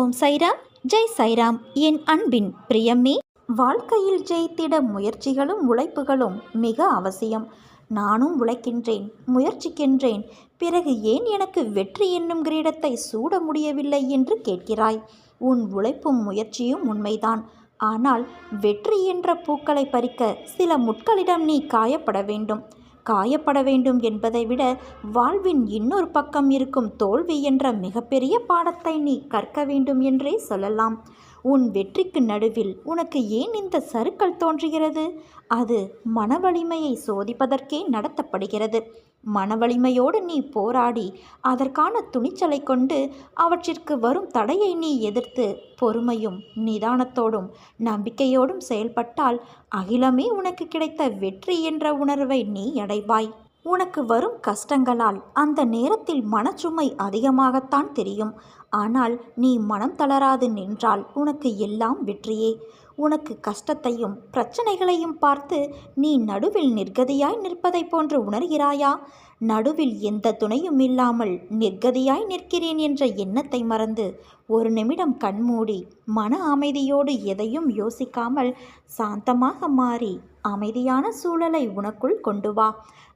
ஓம் சைராம். ஜெய் சைராம். என் அன்பின் பிரியமே. வாழ்க்கையில் ஜெயித்திட முயற்சிகளும் உழைப்புகளும் மிக அவசியம். நானும் உழைக்கின்றேன் முயற்சிக்கின்றேன். பிறகு ஏன் எனக்கு வெற்றி என்னும் கிரீடத்தை சூட முடியவில்லை என்று கேட்கிறாய்? உன் உழைப்பும் முயற்சியும் உண்மைதான். ஆனால் வெற்றி என்ற பூக்களை பறிக்க சில முட்களிடம் நீ காயப்பட வேண்டும். காயப்பட வேண்டும் என்பதை விட வாழ்வின் இன்னொரு பக்கம் இருக்கும் தோல்வி என்ற மிகப்பெரிய பாடத்தை நீ கற்க வேண்டும் என்றே சொல்லலாம். உன் வெற்றிக்கு நடுவில் உனக்கு ஏன் இந்த சறுக்கல் தோன்றுகிறது? அது மனவலிமையை சோதிப்பதற்கே நடத்தப்படுகிறது. மனவலிமையோடு நீ போராடி அதற்கான துணிச்சலை கொண்டு அவற்றிற்கு வரும் தடையை நீ எதிர்த்து பொறுமையும் நிதானத்தோடும் நம்பிக்கையோடும் செயல்பட்டால் அகிலமே உனக்கு கிடைத்த வெற்றி என்ற உணர்வை நீ அடைவாய். உனக்கு வரும் கஷ்டங்களால் அந்த நேரத்தில் மனச்சுமை அதிகமாகத்தான் தெரியும். ஆனால் நீ மனம் தளராது நின்றால் உனக்கு எல்லாம் வெற்றியே. உனக்கு கஷ்டத்தையும் பிரச்சனைகளையும் பார்த்து நீ நடுவில் நிர்கதியாய் நிற்பதைப் போன்று உணர்கிறாயா? நடுவில் எந்த துணையும் இல்லாமல் நிர்கதியாய் நிற்கிறேன் என்ற எண்ணத்தை மறந்து ஒரு நிமிடம் கண்மூடி மன அமைதியோடு எதையும் யோசிக்காமல் சாந்தமாக மாறி அமைதியான சூழலை உனக்குள் கொண்டு வா.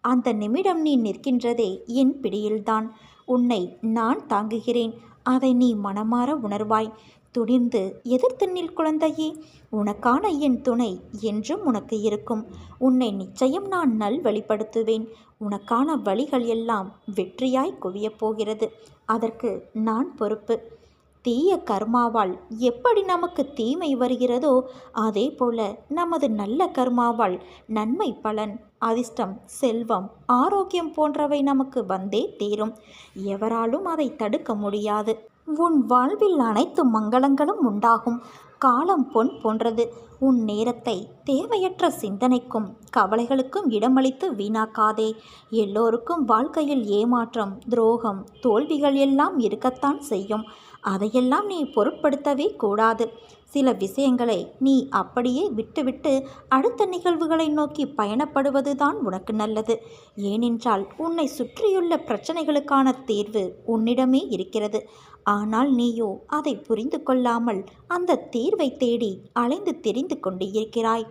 அந்த நிமிடம் நீ நிற்கின்றதே என் பிடியில்தான். உன்னை நான் தாங்குகிறேன். அதை நீ மனமாற உணர்வாய். துணிந்து எதிர்த்து குழந்தையே உனக்கான என் துணை என்றும் உனக்கு இருக்கும். உன்னை நிச்சயம் நான் நல் வழிப்படுத்துவேன் உனக்கான வழிகள் எல்லாம் வெற்றியாய் குவியப் போகிறது. அதற்கு நான் பொறுப்பு. தீய கர்மாவால் எப்படி நமக்கு தீமை வருகிறதோ அதே போல நமது நல்ல கர்மாவால் நன்மை பலன் அதிர்ஷ்டம் செல்வம் ஆரோக்கியம் போன்றவை நமக்கு வந்தே தீரும். எவராலும் அதை தடுக்க முடியாது. உன் வாழ்வில் அனைத்து மங்களங்களும் உண்டாகும். காலம் பொன் போன்றது. உன் நேரத்தை தேவையற்ற சிந்தனைக்கும் கவலைகளுக்கும் இடமளித்து வீணாக்காதே. எல்லோருக்கும் வாழ்க்கையில் ஏமாற்றம் துரோகம் தோல்விகள் எல்லாம் இருக்கத்தான் செய்யும். அதையெல்லாம் நீ பொருட்படுத்தவே கூடாது. சில விஷயங்களை நீ அப்படியே விட்டுவிட்டு அடுத்த நிகழ்வுகளை நோக்கி பயணப்படுவதுதான் உனக்கு நல்லது. ஏனென்றால் உன்னை சுற்றியுள்ள பிரச்சனைகளுக்கான தீர்வு உன்னிடமே இருக்கிறது. ஆனால் நீயோ அதை புரிந்து கொள்ளாமல் அந்த தீர்வை தேடி அலைந்து தெரிந்து கொண்டு இருக்கிறாய்.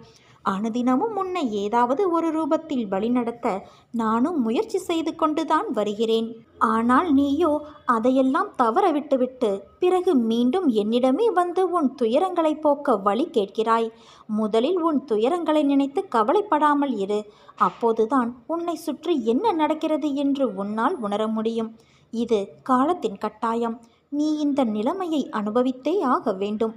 அனுதினமும் உன்னை ஏதாவது ஒரு ரூபத்தில் வழிநடத்த நானும் முயற்சி செய்து கொண்டுதான் வருகிறேன். ஆனால் நீயோ அதையெல்லாம் தவற விட்டுவிட்டு பிறகு மீண்டும் என்னிடமே வந்து உன் துயரங்களை போக்க வழி கேட்கிறாய். முதலில் உன் துயரங்களை நினைத்து கவலைப்படாமல் இரு. அப்போதுதான் உன்னை சுற்றி என்ன நடக்கிறது என்று உன்னால் உணர முடியும். இது காலத்தின் கட்டாயம். நீ இந்த நிலைமையை அனுபவித்தே ஆக வேண்டும்.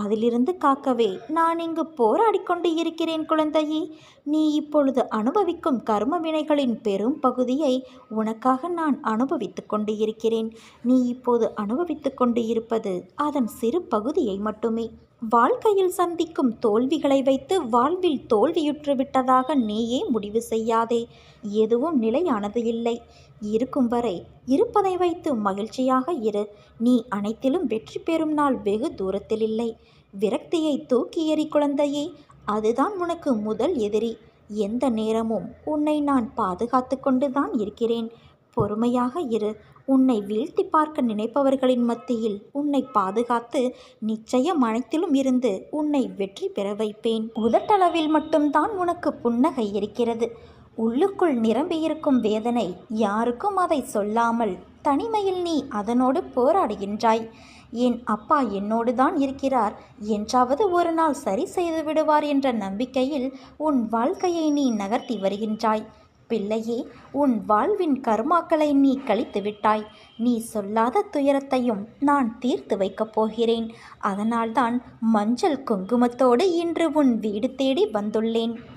அதிலிருந்து காக்கவே நான் இங்கு போராடி கொண்டு இருக்கிறேன் குழந்தையே. நீ இப்பொழுது அனுபவிக்கும் கர்ம வினைகளின் பெரும் பகுதியை உனக்காக நான் அனுபவித்து கொண்டு இருக்கிறேன் நீ இப்போது அனுபவித்து கொண்டு இருப்பது அதன் சிறு பகுதியை மட்டுமே. வாழ்க்கையில் சந்திக்கும் தோல்விகளை வைத்து வாழ்வில் தோல்வியுற்று விட்டதாக நீயே முடிவு செய்யாதே. எதுவும் நிலையானது இல்லை. இருக்கும் வரை இருப்பதை வைத்து மகிழ்ச்சியாக இரு. நீ அனைத்திலும் வெற்றி பெறும் நாள் வெகு தூரத்தில் இல்லை. விரக்தியை தூக்கி எறி குழந்தையே அதுதான் உனக்கு முதல் எதிரி. எந்த நேரமும் உன்னை நான் பாதுகாத்து கொண்டுதான் இருக்கிறேன். பொறுமையாக இரு. உன்னை வீழ்த்தி பார்க்க நினைப்பவர்களின் மத்தியில் உன்னை பாதுகாத்து நிச்சயம் அனைத்திலும் இருந்து உன்னை வெற்றி பெற வைப்பேன். உதட்டளவில் மட்டும்தான் உனக்கு புன்னகை இருக்கிறது. உள்ளுக்குள் நிரம்பியிருக்கும் வேதனை யாருக்கும் அதை சொல்லாமல் தனிமையில் நீ அதனோடு போராடுகின்றாய். என் அப்பா என்னோடு தான் இருக்கிறார். என்றாவது ஒரு நாள் சரி செய்து விடுவார் என்ற நம்பிக்கையில் உன் வாழ்க்கையை நீ நகர்த்தி வருகின்றாய். பிள்ளையே உன் வாழ்வின் கர்மாக்களை நீ கழித்து விட்டாய். நீ சொல்லாத துயரத்தையும் நான் தீர்த்து வைக்கப் போகிறேன். அதனால்தான் மஞ்சள் குங்குமத்தோடு இன்று உன் வீடு தேடி வந்துள்ளேன்.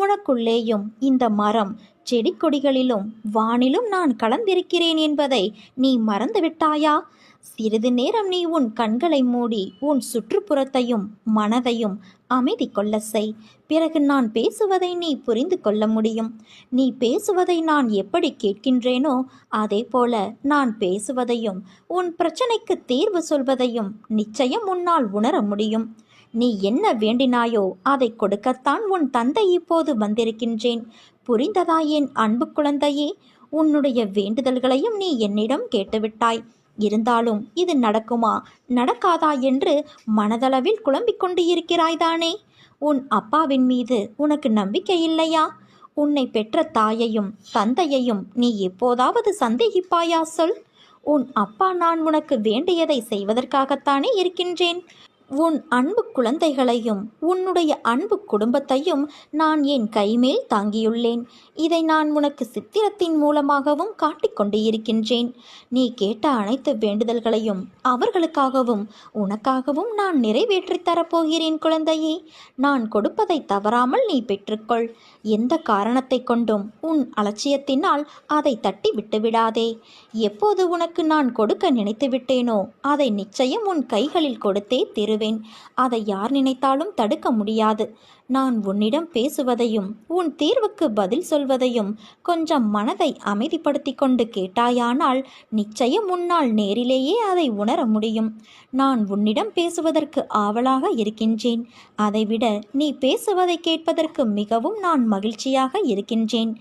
உனக்குள்ளேயும் இந்த மரம் செடி கொடிகளிலும் வானிலும் நான் கலந்திருக்கிறேன் என்பதை நீ மறந்துவிட்டாயா? சிறிது நேரம் நீ உன் கண்களை மூடி உன் சுற்றுப்புறத்தையும் மனதையும் அமைதி கொள்ள செய். பிறகு நான் பேசுவதை நீ புரிந்து கொள்ள முடியும். நீ பேசுவதை நான் எப்படி கேட்கின்றேனோ அதே போல நான் பேசுவதையும் உன் பிரச்சனைக்கு தீர்வு சொல்வதையும் நிச்சயம் உன்னால் உணர முடியும். நீ என்ன வேண்டினாயோ அதை கொடுக்கத்தான் உன் தந்தை இப்போது வந்திருக்கின்றேன். புரிந்ததா என் அன்பு குழந்தையே? உன்னுடைய வேண்டுதல்களையும் நீ என்னிடம் கேட்டுவிட்டாய். இருந்தாலும் இது நடக்குமா? நடக்காதா என்று மனதளவில் குழம்பிக் கொண்டு இருக்கிறாய்தானே உன் அப்பாவின் மீது உனக்கு நம்பிக்கை இல்லையா? உன்னை பெற்ற தாயையும் தந்தையையும் நீ எப்போதாவது சந்தேகிப்பாயா சொல்? உன் அப்பா நான் உனக்கு வேண்டியதை செய்வதற்காகத்தானே இருக்கின்றேன். உன் அன்பு குழந்தைகளையும் உன்னுடைய அன்பு குடும்பத்தையும் நான் என் கைமேல் தாங்கியுள்ளேன். இதை நான் உனக்கு சித்திரத்தின் மூலமாகவும் காட்டிக்கொண்டு இருக்கின்றேன் நீ கேட்ட அனைத்து வேண்டுதல்களையும் அவர்களுக்காகவும் உனக்காகவும் நான் நிறைவேற்றித் தரப்போகிறேன் குழந்தையே. நான் கொடுப்பதை தவறாமல் நீ பெற்றுக்கொள். எந்த காரணத்தை கொண்டும் உன் அலட்சியத்தினால் அதை தட்டி விட்டுவிடாதே. எப்போது உனக்கு நான் கொடுக்க நினைத்து விட்டேனோ அதை நிச்சயம் உன் கைகளில் கொடுத்தே தருவேன். அதை யார் நினைத்தாலும் தடுக்க முடியாது. நான் உன்னிடம் பேசுவதையும் உன் தீர்வுக்கு பதில் சொல்வதையும் கொஞ்சம் மனதை அமைதிப்படுத்தி கொண்டு கேட்டாயானால் நிச்சயம் உன்னால் நேரிலேயே அதை உணர முடியும். நான் உன்னிடம் பேசுவதற்கு ஆவலாக இருக்கின்றேன். அதைவிட நீ பேசுவதை கேட்பதற்கு மிகவும் நான் மகிழ்ச்சியாக இருக்கின்றேன்.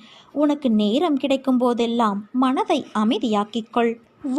உனக்கு நேரம் கிடைக்கும் போதெல்லாம் மனதை அமைதியாக்கிக்கொள்.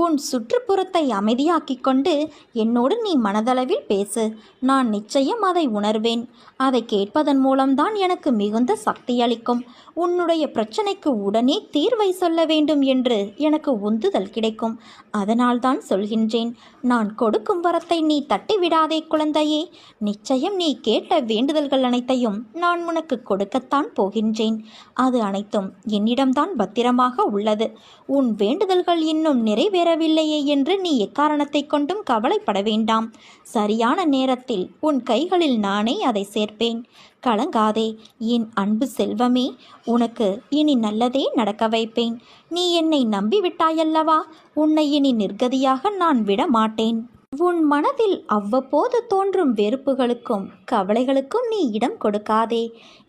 உன் சுற்றுப்புறத்தை அமைதியாக்கிக் கொண்டு என்னோடு நீ மனதளவில் பேசு. நான் நிச்சயம் அதை உணர்வேன். அதை கேட்பதன் மூலம்தான் எனக்கு மிகுந்த சக்தி அளிக்கும் உன்னுடைய பிரச்சனைக்கு உடனே தீர்வை சொல்ல வேண்டும் என்று எனக்கு உந்துதல் கிடைக்கும். அதனால்தான் சொல்கின்றேன் நான் கொடுக்கும் வரத்தை நீ தட்டிவிடாதே குழந்தையே. நிச்சயம் நீ கேட்ட வேண்டுதல்கள் அனைத்தையும் நான் உனக்கு கொடுக்கத்தான் போகின்றேன். அது அனைத்தும் என்னிடம்தான் பத்திரமாக உள்ளது. உன் வேண்டுதல்கள் இன்னும் நிறைவேறவில்லையே என்று நீ எக்காரணத்தை கொண்டும் கவலைப்பட வேண்டாம். சரியான நேரத்தில் உன் கைகளில் நானே அதை சேர்ப்பேன். கலங்காதே. என் அன்பு செல்வமே உனக்கு இனி நல்லதே நடக்க வைப்பேன். நீ என்னை நம்பிவிட்டாயல்லவா? உன்னை இனி நிர்கதியாக நான் விட மாட்டேன் உன் மனதில் அவ்வப்போது தோன்றும் வெறுப்புகளுக்கும் கவலைகளுக்கும் நீ இடம் கொடுக்காதே.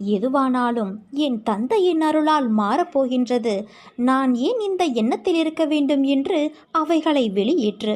எதுவானாலும் என் தந்தையின் அருளால் மாறப்போகின்றது. நான் ஏன் இந்த எண்ணத்தில் இருக்க வேண்டும் என்று அவைகளை வெளியேற்று.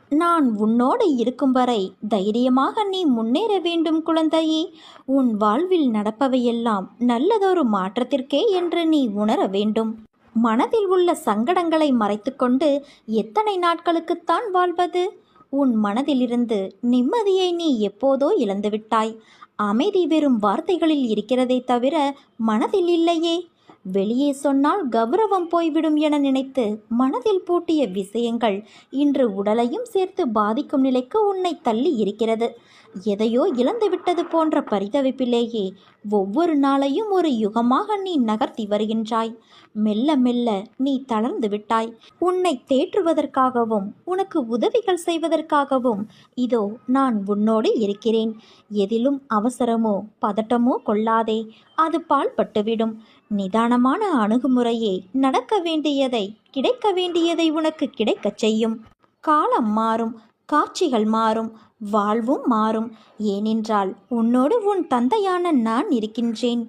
நான் உன்னோடு இருக்கும் வரை தைரியமாக நீ முன்னேற வேண்டும் குழந்தையே. உன் வாழ்வில் நடப்பவையெல்லாம் நல்லதொரு மாற்றத்திற்கே என்று நீ உணர வேண்டும். மனதில் உள்ள சங்கடங்களை மறைத்துக்கொண்டு எத்தனை நாட்களுக்குத்தான் வாழ்வது? உன் மனதிலிருந்து நிம்மதியை நீ எப்போதோ இழந்துவிட்டாய். அமைதி வெறும் வார்த்தைகளில் இருக்கிறதே தவிர மனதில் இல்லையே. வெளியே சொன்னால் கௌரவம் போய்விடும் என நினைத்து மனதில் பூட்டிய விஷயங்கள் இன்று உடலையும் சேர்த்து பாதிக்கும் நிலைக்கு உன்னை தள்ளி இருக்கிறது. எதையோ இழந்துவிட்டது போன்ற பரிதவிப்பிலேயே ஒவ்வொரு நாளையும் ஒரு யுகமாக நீ நகர்த்தி வருகின்றாய். மெல்ல மெல்ல நீ தளர்ந்து விட்டாய். உன்னை தேற்றுவதற்காகவும் உனக்கு உதவிகள் செய்வதற்காகவும் இதோ நான் உன்னோடு இருக்கிறேன். எதிலும் அவசரமோ பதட்டமோ கொள்ளாதே. அது பால்பட்டுவிடும் நிதானமான அணுகுமுறையே நடக்க வேண்டியதை கிடைக்க வேண்டியதை உனக்கு கிடைக்கச் செய்யும். காலம் மாறும் காட்சிகள் மாறும் வாழ்வும் மாறும். ஏனென்றால் உன்னோடு உன் தந்தையான நான் இருக்கின்றேன்.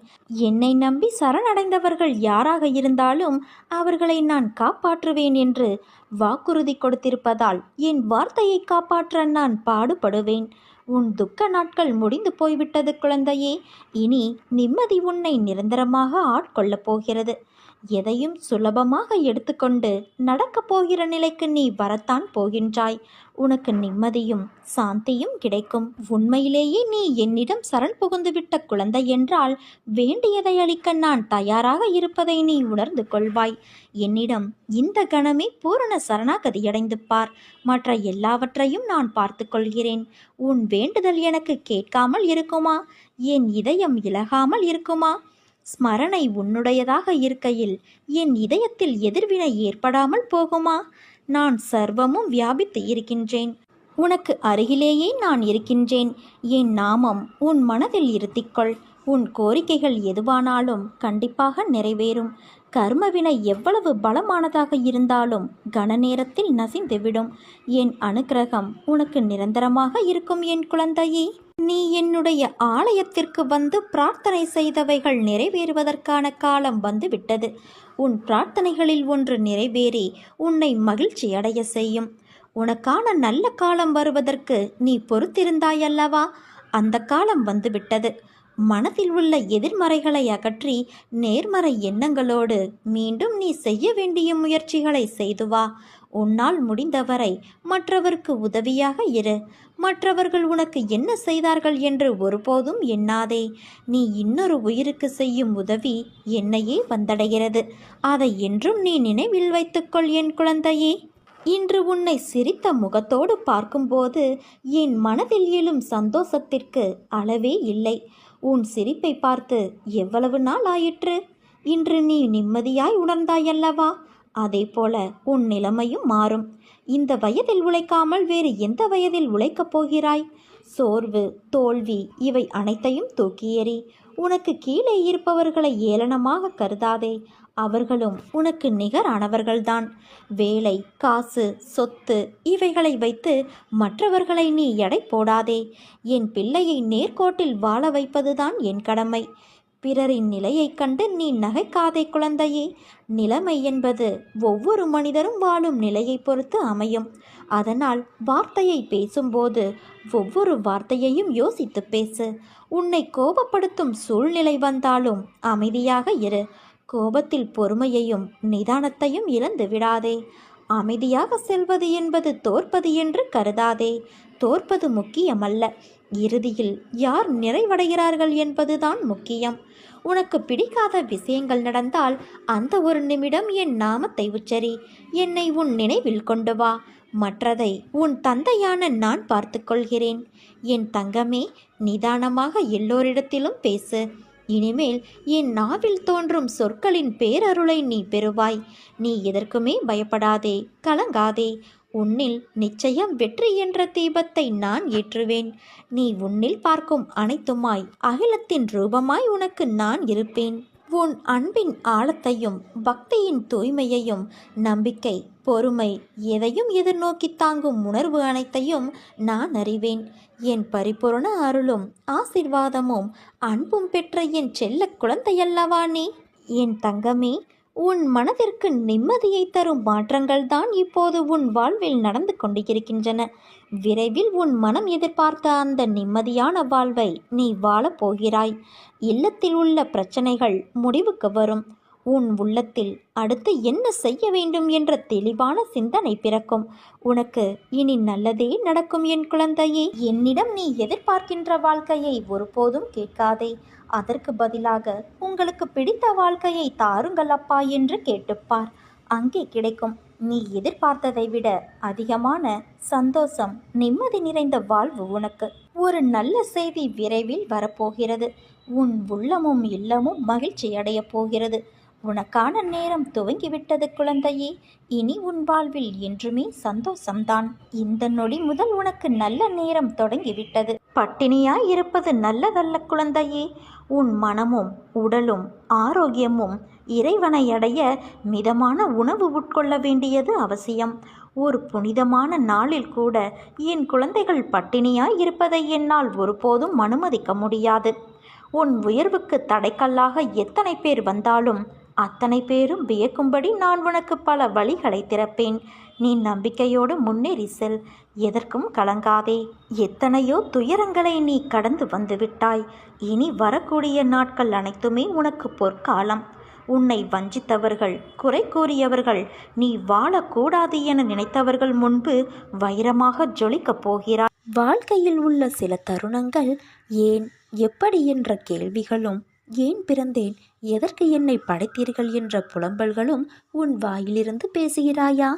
என்னை நம்பி சரணடைந்தவர்கள் யாராக இருந்தாலும் அவர்களை நான் காப்பாற்றுவேன் என்று வாக்குறுதி கொடுத்திருப்பதால் என் வார்த்தையை காப்பாற்ற நான் பாடுபடுவேன். உன் துக்க நாட்கள் முடிந்து போய்விட்டது குழந்தையே. இனி நிம்மதி உன்னை நிரந்தரமாக ஆட்கொள்ளப் போகிறது. எதையும் சுலபமாக எடுத்துக்கொண்டு நடக்கப் போகிற நிலைக்கு நீ வரத்தான் போகின்றாய். உனக்கு நிம்மதியும் சாந்தியும் கிடைக்கும். உண்மையிலேயே நீ என்னிடம் சரண் புகுந்துவிட்ட குழந்தை என்றால் வேண்டியதை அளிக்க நான் தயாராக இருப்பதை நீ உணர்ந்து கொள்வாய். என்னிடம் இந்த கணமே பூரண சரணாகதியடைந்து பார். மற்ற எல்லாவற்றையும் நான் பார்த்து கொள்கிறேன். உன் வேண்டுதல் எனக்கு கேட்காமல் இருக்குமா? என் இதயம் இலகாமல் இருக்குமா? ஸ்மரணை உன்னுடையதாக இருக்கையில் என் இதயத்தில் எதிர்வினை ஏற்படாமல் போகுமா? நான் சர்வமும் வியாபித்து இருக்கின்றேன். உனக்கு அருகிலேயே நான் இருக்கின்றேன். என் நாமம் உன் மனதில் இருத்திக்கொள். உன் கோரிக்கைகள் எதுவானாலும் கண்டிப்பாக நிறைவேறும். கர்மவினை எவ்வளவு பலமானதாக இருந்தாலும் கன நேரத்தில் நசிந்துவிடும். என் அனுக்கிரகம் உனக்கு நிரந்தரமாக இருக்கும் என் குழந்தையே. நீ என்னுடைய ஆலயத்திற்கு வந்து பிரார்த்தனை செய்தவைகள் நிறைவேறுவதற்கான காலம் வந்துவிட்டது. உன் பிரார்த்தனைகளில் ஒன்று நிறைவேறி உன்னை மகிழ்ச்சி அடைய செய்யும். உனக்கான நல்ல காலம் வருவதற்கு நீ பொறுத்திருந்தாயல்லவா? அந்த காலம் வந்துவிட்டது. மனதில் உள்ள எதிர்மறைகளை அகற்றி நேர்மறை எண்ணங்களோடு மீண்டும் நீ செய்ய வேண்டிய முயற்சிகளை செய்து வா. உன்னால் முடிந்தவரை மற்றவருக்கு உதவியாக இரு. மற்றவர்கள் உனக்கு என்ன செய்தார்கள் என்று ஒருபோதும் எண்ணாதே. நீ இன்னொரு உயிருக்கு செய்யும் உதவி என்னையே வந்தடைகிறது. அதை என்றும் நீ நினைவில் வைத்துக்கொள் என் குழந்தையே. இன்று உன்னை சிரித்த முகத்தோடு பார்க்கும்போது என் மனதில் எழும் சந்தோஷத்திற்கு அளவே இல்லை. உன் சிரிப்பை பார்த்து எவ்வளவு நாள் ஆயிற்று? இன்று நீ நிம்மதியாய் உணர்ந்தாயல்லவா? அதே போல உன் நிலைமையும் மாறும். இந்த வயதில் உழைக்காமல் வேறு எந்த வயதில் உழைக்கப் போகிறாய்? சோர்வு தோல்வி இவை அனைத்தையும் தூக்கி எறி உனக்கு கீழே இருப்பவர்களை ஏளனமாக கருதாதே அவர்களும் உனக்கு நிகரானவர்கள்தான். வேலை காசு சொத்து இவைகளை வைத்து மற்றவர்களை நீ எடை போடாதே என் பிள்ளையை நேர்கோட்டில் வாழ வைப்பதுதான் என் கடமை. பிறரின் நிலையைக் கண்டு நீ நகைக்காதே குழந்தையே நிலைமை என்பது ஒவ்வொரு மனிதரும் வாழும் நிலையை பொறுத்து அமையும். அதனால் வார்த்தையை பேசும்போது ஒவ்வொரு வார்த்தையையும் யோசித்து பேசு. உன்னை கோபப்படுத்தும் சூழ்நிலை வந்தாலும் அமைதியாக இரு. கோபத்தில் பொறுமையையும் நிதானத்தையும் இழந்து விடாதே. அமைதியாக செல்வது என்பது தோற்பது என்று கருதாதே. தோற்பது முக்கியமல்ல. இறுதியில் யார் நிறைவடைகிறார்கள் என்பதுதான் முக்கியம். உனக்கு பிடிக்காத விஷயங்கள் நடந்தால் அந்த ஒரு நிமிடம் என் நாமத்தை உச்சரி. என்னை உன் நினைவில் கொண்டு வா. மற்றதை உன் தந்தையான நான் பார்த்துக்கொள்கிறேன். என் தங்கமே நிதானமாக எல்லோரிடத்திலும் பேசு. இனிமேல் என் நாவில் தோன்றும் சொற்களின் பேரருளை நீ பெறுவாய். நீ எதற்குமே பயப்படாதே கலங்காதே. உன்னில் நிச்சயம் வெற்றி என்ற தீபத்தை நான் ஏற்றுவேன். நீ உன்னில் பார்க்கும் அனைத்துமாய் அகிலத்தின் ரூபமாய் உனக்கு நான் இருப்பேன். உன் அன்பின் ஆழத்தையும் பக்தியின் தூய்மையையும் நம்பிக்கை பொறுமை எதையும் எதிர்நோக்கி தாங்கும் உணர்வு அனைத்தையும் நான் அறிவேன். என் பரிபூரண அருளும் ஆசிர்வாதமும் அன்பும் பெற்ற என் செல்ல குழந்தையல்லவா நீ? என் தங்கமே உன் மனதிற்கு நிம்மதியை தரும் மாற்றங்கள் தான் இப்போது உன் வாழ்வில் நடந்து கொண்டிருக்கின்றன. விரைவில் உன் மனம் எதிர்பார்த்த அந்த நிம்மதியான வாழ்வை நீ வாழப் போகிறாய். இல்லத்தில் உள்ள பிரச்சனைகள் முடிவுக்கு வரும். உன் உள்ளத்தில் அடுத்து என்ன செய்ய வேண்டும் என்ற தெளிவான சிந்தனை பிறக்கும். உனக்கு இனி நல்லதே நடக்கும் என் குழந்தையே. என்னிடம் நீ எதிர்பார்க்கின்ற வாழ்க்கையை ஒருபோதும் கேட்காதே. அதற்கு பதிலாக உங்களுக்கு பிடித்த வாழ்க்கையை தாருங்கள் அப்பா என்று கேட்டுப்பார். அங்கே கிடைக்கும். நீ எதிர்பார்த்ததை விட அதிகமான சந்தோஷம் நிம்மதி நிறைந்த வாழ்வு உனக்கு. ஒரு நல்ல செய்தி விரைவில் வரப்போகிறது. உன் உள்ளமும் இல்லமும் மகிழ்ச்சி அடையப் போகிறது. உனக்கான நேரம் துவங்கிவிட்டது குழந்தையே. இனி உன் வாழ்வில் என்றுமே சந்தோஷம்தான். இந்த நொடி முதல் உனக்கு நல்ல நேரம் தொடங்கிவிட்டது. பட்டினியாய் இருப்பது நல்லதல்ல குழந்தையே. உன் மனமும் உடலும் ஆரோக்கியமும் இறைவனை அடைய மிதமான உணவு உட்கொள்ள வேண்டியது அவசியம். ஒரு புனிதமான நாளில் கூட என் குழந்தைகள் பட்டினியாய் இருப்பதை என்னால் ஒருபோதும் அனுமதிக்க முடியாது. உன் உயர்வுக்கு தடைக்கல்லாக எத்தனை பேர் வந்தாலும் அத்தனை பேரும் வியக்கும்படி நான் உனக்கு பல வழிகளை திறப்பேன். நீ நம்பிக்கையோடு முன்னேறி செல். எதற்கும் கலங்காதே. எத்தனையோ துயரங்களை நீ கடந்து வந்துவிட்டாய் இனி வரக்கூடிய நாட்கள் அனைத்துமே உனக்கு பொற்காலம். உன்னை வஞ்சித்தவர்கள் குறை கூறியவர்கள் நீ வாழக்கூடாது என நினைத்தவர்கள் முன்பு வைரமாக ஜொலிக்கப் போகிறார் வாழ்க்கையில் உள்ள சில தருணங்கள் ஏன் எப்படி என்ற கேள்விகளும் ஏன் பிறந்தேன் எதற்கு என்னை படைத்தீர்கள் என்ற புலம்பல்களும் உன் வாயிலிருந்து பேசுகிறாயா?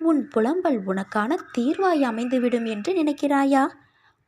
உன் புலம்பல் உனக்கான தீர்வாய் அமைந்துவிடும் என்று நினைக்கிறாயா?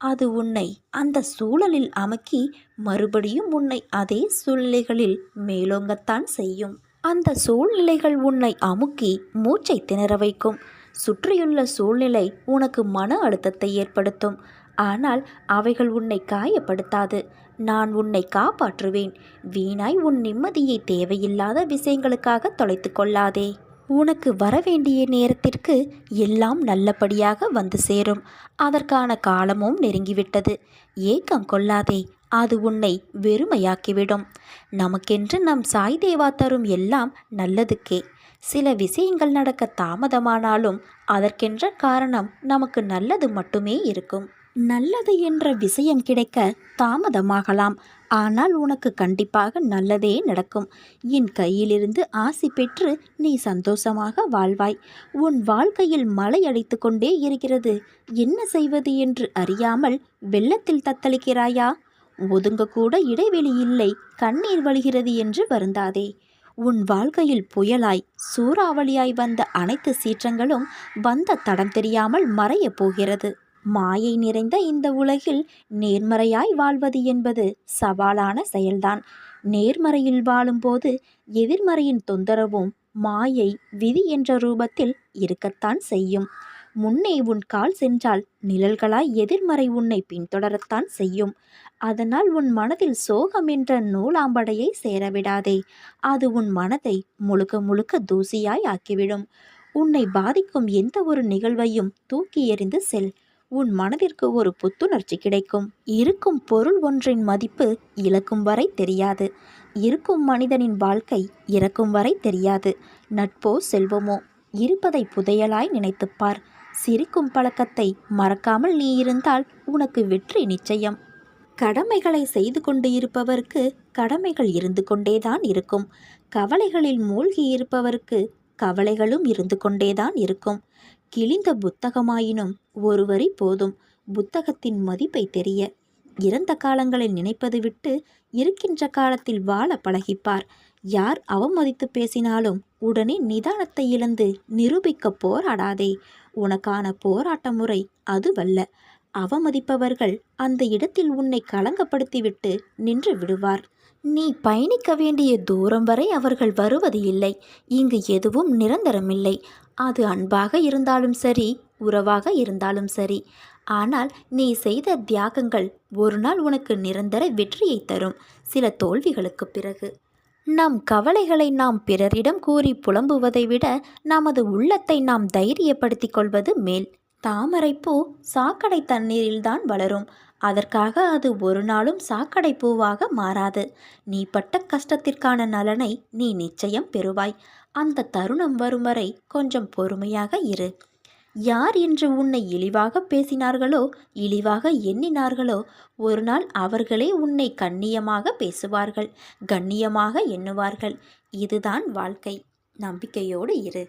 அது உன்னை அந்த சூழலில் அமுக்கி மறுபடியும் உன்னை அதே சூழ்நிலைகளில் மேலோங்கத்தான் செய்யும். அந்த சூழ்நிலைகள் உன்னை அமுக்கி மூச்சை திணற வைக்கும். சுற்றியுள்ள சூழ்நிலை உனக்கு மன அழுத்தத்தை ஏற்படுத்தும். ஆனால் அவைகள் உன்னை காயப்படுத்தாது. நான் உன்னை காப்பாற்றுவேன். வீணாய் உன் நிம்மதியை தேவையில்லாத விஷயங்களுக்காக தொலைத்து கொள்ளாதே. உனக்கு வரவேண்டிய நேரத்திற்கு எல்லாம் நல்லபடியாக வந்து சேரும். அதற்கான காலமும் நெருங்கிவிட்டது. ஏக்கம் கொள்ளாதே அது உன்னை வெறுமையாக்கிவிடும். நமக்கென்று நம் சாய் தேவா தரும் எல்லாம் நல்லதுக்கே. சில விஷயங்கள் நடக்க தாமதமானாலும் அதற்கென்ற காரணம் நமக்கு நல்லது மட்டுமே இருக்கும். நல்லது என்ற விஷயம் கிடைக்க தாமதமாகலாம். ஆனால் உனக்கு கண்டிப்பாக நல்லதே நடக்கும். என் கையிலிருந்து ஆசி பெற்று நீ சந்தோஷமாக வாழ்வாய். உன் வாழ்க்கையில் மழை அடித்து கொண்டே இருக்கிறது. என்ன செய்வது என்று அறியாமல் வெள்ளத்தில் தத்தளிக்கிறாயா? ஒதுங்கக்கூட இடைவெளி இல்லை. கண்ணீர் வழிகிறது என்று வருந்தாதே. உன் வாழ்க்கையில் புயலாய் சூறாவளியாய் வந்த அனைத்து சீற்றங்களும் வந்த தடம் தெரியாமல் மறையப் போகிறது. மாயை நிறைந்த இந்த உலகில் நேர்மறையாய் வாழ்வது என்பது சவாலான செயல்தான். நேர்மறையில் வாழும்போது எதிர்மறையின் தொந்தரவும் மாயை விதி என்ற ரூபத்தில் இருக்கத்தான் செய்யும். முன்னே உன் கால் சென்றால் நிழல்களாய் எதிர்மறை உன்னை பின்தொடரத்தான் செய்யும். அதனால் உன் மனதில் சோகம் என்ற நூலாம்படையை சேரவிடாதே. அது உன் மனதை முழுக்க முழுக்க தூசியாய் ஆக்கிவிடும். உன்னை பாதிக்கும் எந்த ஒரு நிகழ்வையும் தூக்கி எறிந்து செல். உன் மனதிற்கு ஒரு புத்துணர்ச்சி கிடைக்கும். இருக்கும் பொருள் ஒன்றின் மதிப்பு இழக்கும் வரை தெரியாது. இருக்கும் மனிதனின் வாழ்க்கை இறக்கும் வரை தெரியாது. நட்போ செல்வமோ இருப்பதை புதையலாய் நினைத்துப்பார் சிரிக்கும் பழக்கத்தை மறக்காமல் நீ இருந்தால் உனக்கு வெற்றி நிச்சயம். கடமைகளை செய்து கொண்டு இருப்பவருக்கு கடமைகள் இருந்து கொண்டேதான் இருக்கும். கவலைகளில் மூழ்கி இருப்பவருக்கு கவலைகளும் இருந்து கொண்டேதான் இருக்கும். கிழிந்த புத்தகமாயினும் ஒரு வரி போதும் புத்தகத்தின் மதிப்பை தெரிய இறந்த காலங்களை நினைப்பது விட்டு இருக்கின்ற காலத்தில் வாழ பழகிப்பார். யார் அவமதித்து பேசினாலும் உடனே நிதானத்தை இழந்து நிரூபிக்க போராடாதே. உனக்கான போராட்ட முறை அதுவல்ல. அவமதிப்பவர்கள் அந்த இடத்தில் உன்னை களங்கப்படுத்திவிட்டு நின்று விடுவார். நீ பயணிக்க வேண்டிய தூரம் வரை அவர்கள் வருவது இல்லை. இங்கு எதுவும் நிரந்தரமில்லை. அது அன்பாக இருந்தாலும் சரி உறவாக இருந்தாலும் சரி. ஆனால் நீ செய்த தியாகங்கள் ஒரு நாள் உனக்கு நிரந்தர வெற்றியை தரும். சில தோல்விகளுக்கு பிறகு. நம் கவலைகளை நாம் பிறரிடம் கூறி புலம்புவதை விட நமது உள்ளத்தை நாம் தைரியப்படுத்திக் கொள்வது மேல். தாமரைப்பூ சாக்கடை தண்ணீரில்தான் வளரும். அதற்காக அது ஒரு நாளும் சாக்கடை பூவாக மாறாது. நீ பட்ட கஷ்டத்திற்கான நலனை நீ நிச்சயம் பெறுவாய். அந்த தருணம் வரும் வரை கொஞ்சம் பொறுமையாக இரு. யார் என்று உன்னை இழிவாக பேசினார்களோ இழிவாக எண்ணினார்களோ ஒரு நாள் அவர்களே உன்னை கண்ணியமாக பேசுவார்கள் கண்ணியமாக எண்ணுவார்கள். இதுதான் வாழ்க்கை. நம்பிக்கையோடு இரு.